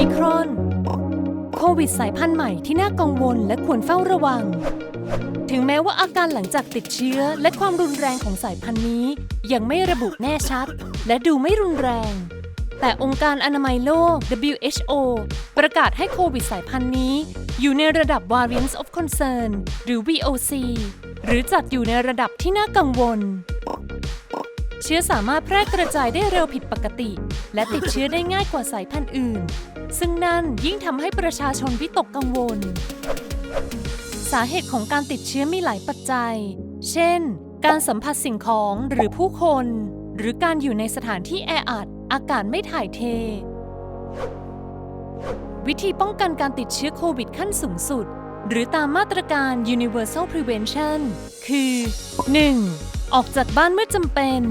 มิครอน โควิดสายพันธุ์ใหม่ที่น่ากังวลและควรเฝ้าระวัง ถึงแม้ว่าอาการหลังจากติดเชื้อและความรุนแรงของสายพันธุ์นี้ ยังไม่ระบุแน่ชัด และดูไม่รุนแรง แต่องค์การอนามัยโลก WHO ประกาศให้โควิดสายพันธุ์นี้ อยู่ในระดับ Variants of Concern หรือ VOC หรือจัดอยู่ในระดับที่น่ากังวล เชื้อสามารถแพร่กระจายได้เร็วผิดปกติ และติดเชื้อได้ง่ายกว่าสายพันธุ์อื่น ซึ่งนั่นยิ่งทำให้ประชาชนวิตกกังวล สาเหตุของการติดเชื้อมีหลายปัจจัย เช่น การสัมผัสสิ่งของหรือผู้คน หรือการอยู่ในสถานที่แออัด อากาศไม่ถ่ายเท วิธีป้องกันการติดเชื้อโควิดขั้นสูงสุด หรือตามมาตรการ Universal Prevention คือ 1. ออกจากบ้านเมื่อจำเป็น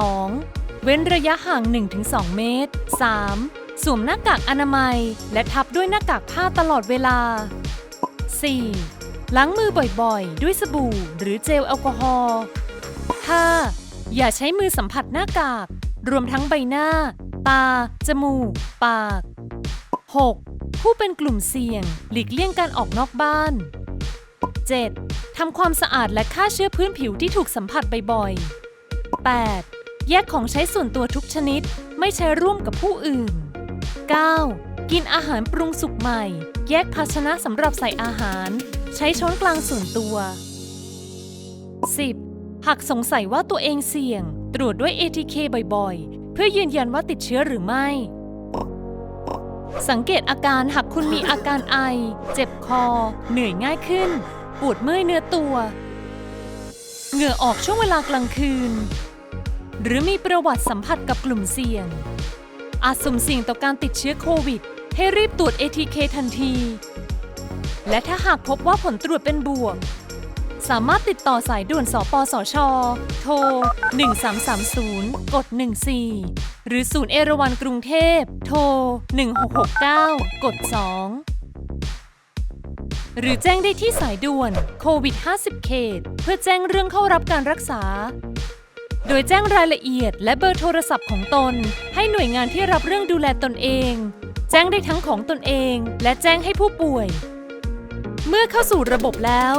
2. เว้นระยะห่าง 1-2 เมตร 3. สวมหน้ากากอนามัย และทับด้วยหน้ากากผ้าตลอดเวลา 4. ล้างมือบ่อยๆ ด้วยสบู่หรือเจลแอลกอฮอล์ 5. อย่าใช้มือสัมผัสหน้ากาก รวมทั้งใบหน้า ตา จมูก ปาก 6. ผู้เป็นกลุ่มเสี่ยง หลีกเลี่ยงการออกนอกบ้าน 7. ทำความสะอาดและฆ่าเชื้อพื้นผิวที่ถูกสัมผัสบ่อยๆ 8. แยกของใช้ส่วนตัวทุกชนิด ไม่ใช้ร่วมกับผู้อื่น 9. กินอาหารปรุงสุกใหม่ แยกภาชนะสำหรับใส่อาหาร ใช้ช้อนกลางส่วนตัว 10. หากสงสัยว่าตัวเองเสี่ยง ตรวจด้วย ATK บ่อยๆ เพื่อยืนยันว่าติดเชื้อหรือไม่ สังเกตอาการหากคุณมีอาการไอ เจ็บคอ เหนื่อยง่ายขึ้น ปวดเมื่อยเนื้อตัว เหงื่อออกช่วงเวลากลางคืน หรือมีประวัติสัมผัสกับกลุ่มเสี่ยง อาจสุ่มเสี่ยงต่อการติดเชื้อโควิด ให้รีบตรวจ ATK ทันที และถ้าหากพบว่าผลตรวจเป็นบวก สามารถติดต่อสายด่วนสปสช โทร 1330 กด 14 หรือศูนย์เอราวัณกรุงเทพ โทร 1669 กด 2 หรือแจ้งได้ที่สายด่วนโควิด 50 เขต เพื่อแจ้งเรื่องเข้ารับการรักษา โดยแจ้งรายละเอียดและเบอร์โทรศัพท์ของตน ให้หน่วยงานที่รับเรื่องดูแลตนเอง แจ้งได้ทั้งของตนเอง และแจ้งให้ผู้ป่วย เมื่อเข้าสู่ระบบแล้ว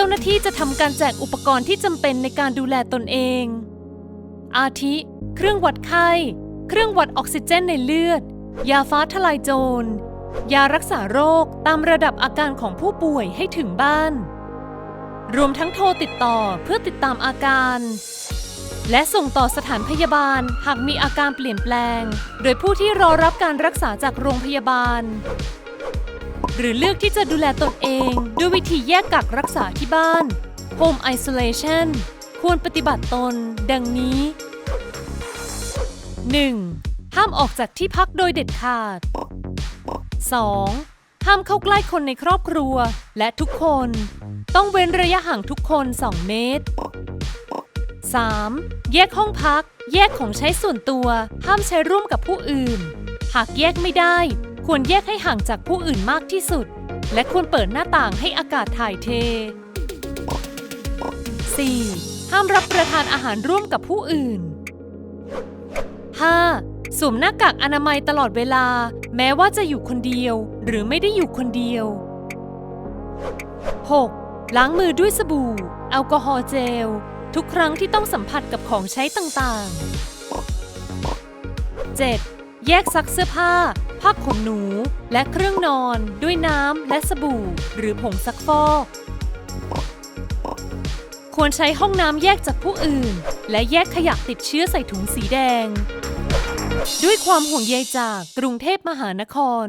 จ้าหน้าที่จะทำการแจกอุปกรณ์ที่จำเป็นในการดูแลตนเอง อาทิ เครื่องวัดไข้ เครื่องวัดออกซิเจนในเลือด ยาฟ้าทลายโจร ยารักษาโรคตามระดับอาการของผู้ป่วยให้ถึงบ้าน รวมทั้งโทรติดต่อเพื่อติดตามอาการ และส่งต่อสถานพยาบาลหากมีอาการเปลี่ยนแปลง โดยผู้ที่รอรับการรักษาจากโรงพยาบาล หรือเลือกที่จะดูแลตนเองด้วยวิธีแยกกักรักษาที่บ้าน Home Isolation ควรปฏิบัติตน ดังนี้ 1. ห้ามออกจากที่พักโดยเด็ดขาด 2. ห้ามเข้าใกล้คนในครอบครัวและทุกคน ต้องเว้นระยะห่างทุกคน 2 เมตร 3. แยกห้องพัก แยกของใช้ส่วนตัว ห้ามใช้ร่วมกับผู้อื่น หากแยกไม่ได้ ควรแยกให้ห่างจากผู้อื่นมากที่สุด และควรเปิดหน้าต่างให้อากาศถ่ายเท 4. ห้ามรับประทานอาหารร่วมกับผู้อื่น 5. สวมหน้ากากอนามัยตลอดเวลา แม้ว่าจะอยู่คนเดียว หรือไม่ได้อยู่คนเดียว 6. ล้างมือด้วยสบู่ แอลกอฮอล์เจล ทุกครั้งที่ต้องสัมผัสกับของใช้ต่างๆ 7. แยกซักเสื้อผ้า ผ้าขนหนู และเครื่องนอนด้วยน้ำและสบู่ หรือผงซักฟอกควรใช้ห้องน้ำแยกจากผู้อื่น และแยกขยะติดเชื้อใส่ถุงสีแดง ด้วยความห่วงใยจากกรุงเทพมหานคร